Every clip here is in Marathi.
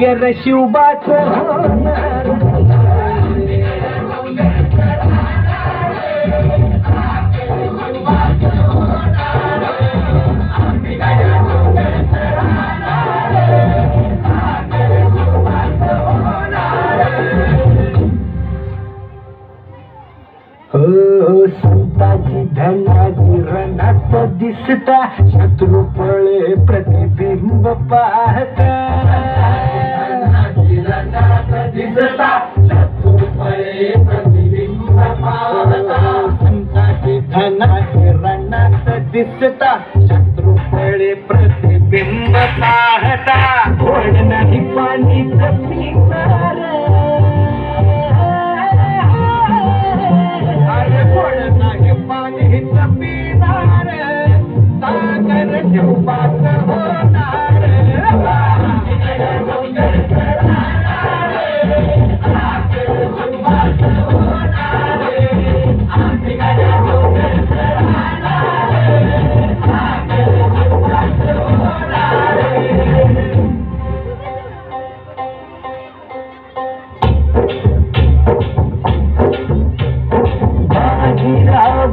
साखर शिवबाच होणार हो संताची रणात दिसता शत्रुपळे प्रतिबिंब पाहता रणात दिसता. शत्रू पळे प्रतिबिंब पाहता. ओढ नाही पाणी अरे कोण नाही पाणी पिणार सागर शिवपात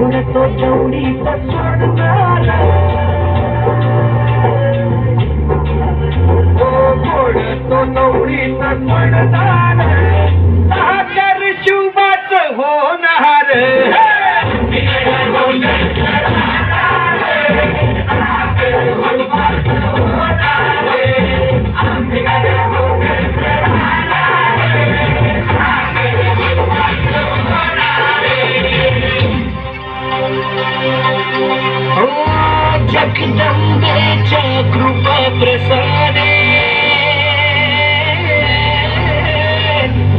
तो वीर बाजीराव तो वीर कनक खाऊन लढला होणार. जगदंबेच्या कृपा प्रसादे.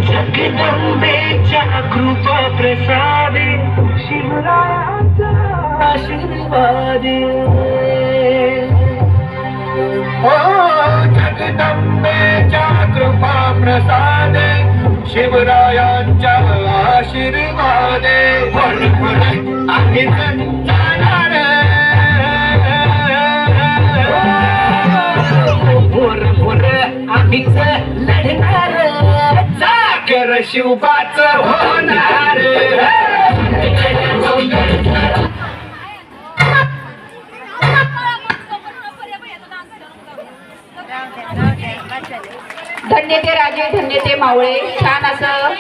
जगदंबेच्या कृपा प्रसादे. शिवरायाचा आशीर्वादे. हो जगदंबेच्या कृपा प्रसादे शिवरायांच्या आशीर्वादे. पण साखर होणार धन्य ते राजे धन्य ते मावळे. छान असं